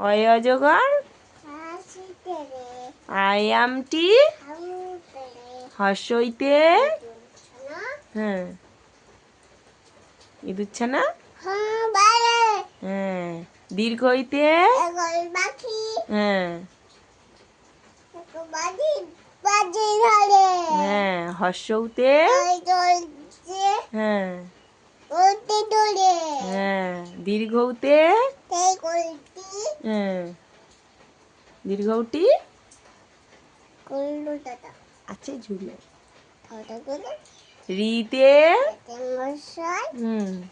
অয় অজগর রে হর্ষইতে হ্যাঁ ইঁদুচ্ছানা হ্যাঁ এগল পাখি হ্যাঁ হ্যাঁ হর্ষউতে ওই চলছে হ্যাঁ হ্যাঁ দীর্ঘউতে সেই করতি হ্যাঁ। দাদা। আছে ঝুলে। রিতে? হুম।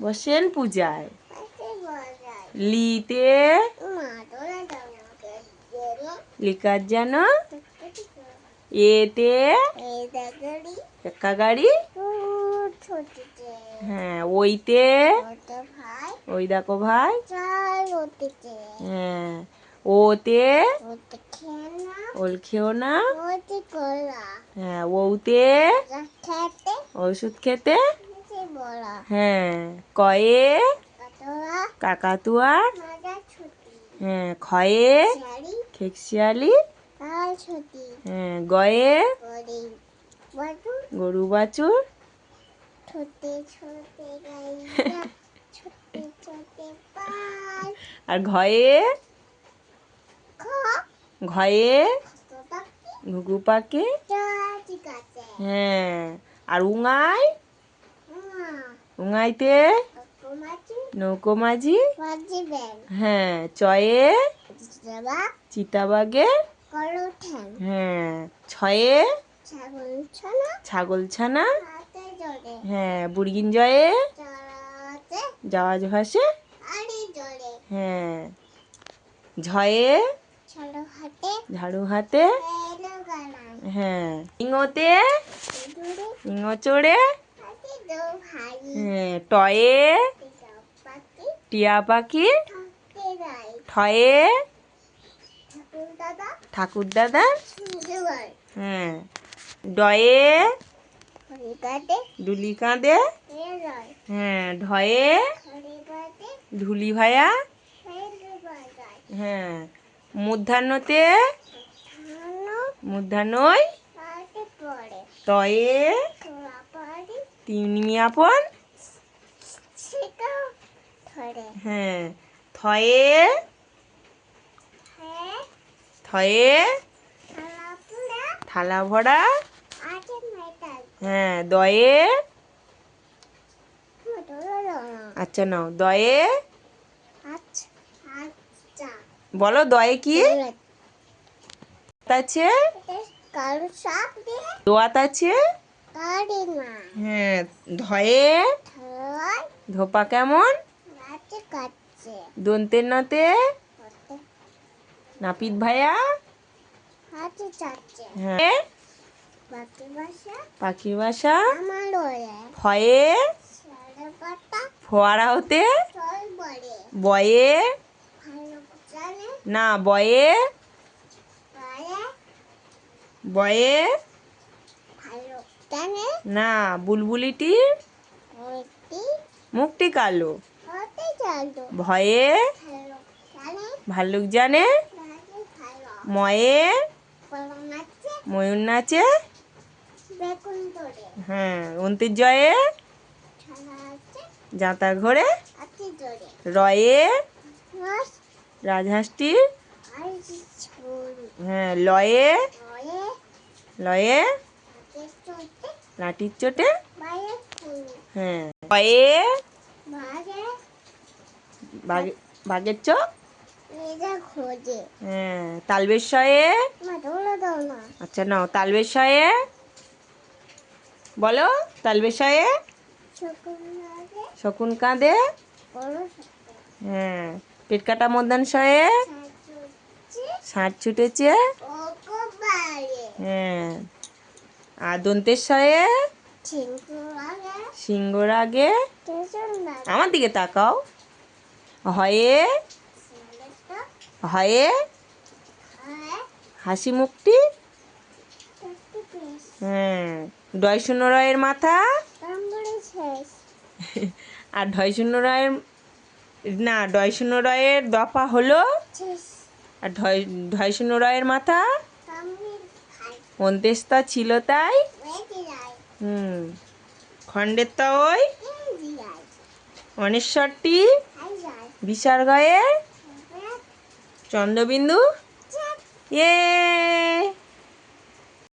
বসেন পূজায়। লিতে? লিকার যেন এতে? একা গাড়ি? হ্যাঁ ওইতে? ওই দেখো ভাই। হ্যাঁ ওতে? ওল খেও না? হ্যাঁ ওতে? ওষুধ খেতে? হ্যাঁ কয়ে? কাকাতুয়া। হ্যাঁ খয়ে? খেকশিয়ালি হ্যাঁ গয়ে? গরু বাছুর? আর ঘয়ে? ঘয়ে? ঘুঘু পাখি। হ্যাঁ। আর উঙাই? মা উঙাইতে? নৌকো মাঝি হ্যাঁ। চয়ে? চিতাবাগে হ্যাঁ। ছয়ে? ছাগল ছানা হ্যাঁ বুড়গিন জয়ে? জাহাজ ভাসে হ্যাঁ। ঝয়ে? ঝাড়ু হাতে। হ্যাঁ। ইঙোতে? ইঙো চড়ে হ্যাঁ টয়ে? টিয়া পাখি? ঠয়ে? ঠাকুর দাদা। হ্যাঁ। ডয়ে? ডুলি কাঁদে হ্যাঁ ঢয়ে? ঢুলি ভায়া হ্যাঁ মূর্ধান্যই পাটে তয়ে? তিমি আপন হ্যাঁ থয়ে? থয়ে। থালা ভরা হ্যাঁ দয়ে। আচ্ছা নাও। দয়ে। আচ্ছা আচ্ছা বলো দয়ে কি? আছে? দোয়াত আছে? হ্যাঁ ধয়ে। ধোপা কেমন? দন্তের নতে? নাপিত ভাইয়া হ্যাঁ। পাখির বাসা? ফয়ে ফোয়ারা হতে? বয়ে? না বয়ে? বয়ে? না বুলবুলিটি? মুখটি কালো। ভয়ে? ভাল্লুক জানে? ময়ে? ময়ূর নাচে? হ্যাঁ অন্তির জয়ে? আছে ঘরে রয়ে? রস রাজহাঁসটির? হ্যাঁ লয়ে? লয়ে। লাঠির চোটে? হ্যাঁ বাজে বাঘের চোখ? হ্যাঁ না। আচ্ছা নাও তালবের শয়ে বলো তালবের শয়ে শকুন কাঁদে হ্যাঁ। পেট কাটা মধ্যাহ্ন শয়ে? ছুটেছে? হ্যাঁ। আর দন্তের শয়ে? সিংহর আগে আমার দিকে তাকাও। হয়ে হয়ে হাসি মুখটি? হ্যাঁ। ডয় শূন্য রয়ের মাথা? আর ঢয় শূন্য রয়ের না ডয় শূন্য রয়ের দফা হলো? আর ঢয় ঢয় শূন্য রয়ের মাথা? অন্তেস্তা ছিল তাই? হুম। খণ্ডের তা ওই অনেশ্বরটি? বিসর্গয়ের চন্দ্রবিন্দু? চেক ইয়ে!